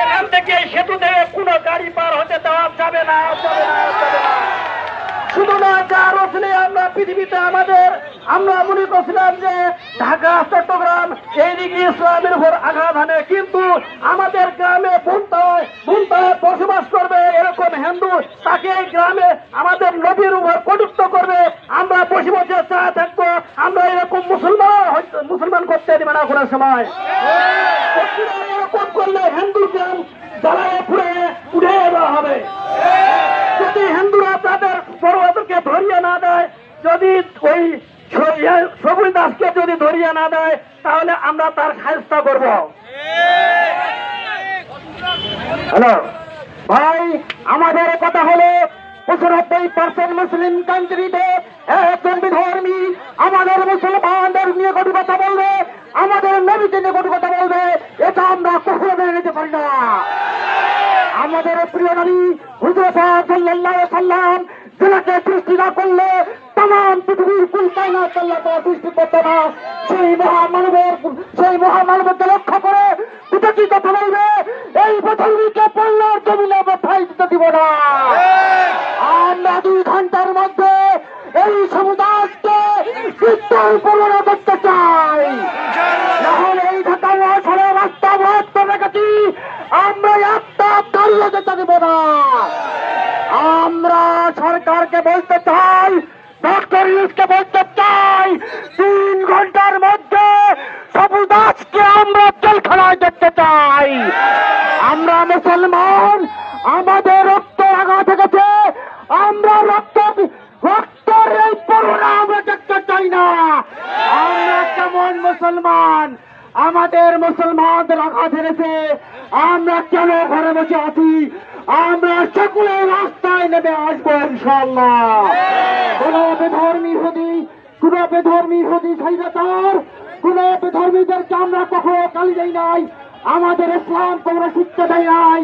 এখান থেকে সেতু থেকে কোনো গাড়ি পার হতে দেওয়া যাবে না যাবে না যাবে না। শুধু না যার ওখানে আমরা পৃথিবীতে আমাদের আমরা মনে করছিলাম যে ঢাকা চট্টগ্রাম এইদিকে ইসলামের উপর আঘাত হানে কিন্তু আমাদের গ্রামে বুনতায় বুনতায় বসবাস করবে এরকম হিন্দু তাকে এই গ্রামে আমাদের নবীর উপর কটুক্ত করবে। আমরা বসে বসে চা থাকব আমরা এরকম মুসলমান মুসলমান করতে দেবে না কোনো সময় এরকম করলে হিন্দু গ্রাম জ্বালায় পুড়ে উঠে দেওয়া হবে যদি হিন্দুরা তাদের বড়দেরকে ধরিয়ে না দেয়, যদি ওই ইয়ে সবুজ দাসকে যদি ধরিয়ে না দেয়, তাহলে আমরা তার সাহায্য করব। হ্যালো? ভাই, আমাদের কথা হলো, পঁচানব্বই পার্সেন্ট মুসলিম কান্ট্রিতে একজন বিধর্মী আমাদের মুসলমানদের নিয়ে কটু কথা বলবে, আমাদের নবীকে নিয়ে কটু কথা বলবে, এটা আমরা কখনো মেনে নিতে পারি না। আমাদের প্রিয় নবী হুজুর সাল্লাম যেনাকে সৃষ্টি না করলে তাম পৃথিবীর কুল কায়নাত আল্লাহ তাআলা সৃষ্টি করতো না। সেই মহামানবের সেই মহামানবকে লক্ষ্য করে দুটো কি কথা বলবে? এই পৃথিবীকে পল্লার জমিনে আমরা ঠাই দিতে দিব না। আমরা দুই ঘণ্টার মধ্যে এই সমুদায়কে মৃত্যুর পরিণত করতে চাই। নাহলে এই ঢাকা মহাসড়ে রাস্তা বধ করে গেছি আমরা একটা দাঁড়িয়ে যেতে দেব না সরকারকে বলতে চাই ডক্টর ইউসকে বলতে চাই, তিন ঘণ্টার মধ্যে সবুদাসকে আমরা জেলখানায় দেখতে চাই। আমরা মুসলমান, আমাদের রক্ত আঘাত গেছে আমরা রক্ত, রক্তের এই করোনা আমরা দেখতে চাই না। আমরা কেমন মুসলমান, আমাদের মুসলমানদের আঘাত এনেছে আমরা কেন ঘরে বসে আছি? আমরা সকলে রাস্তায় নেমে আসব ইনশাল্লাহ কোন বেধর্মী হদি কোন বেধর্মী আমরা কখনো গালি দেই নাই? আমাদের ইসলাম তোমরা শিখতে দেয় নাই।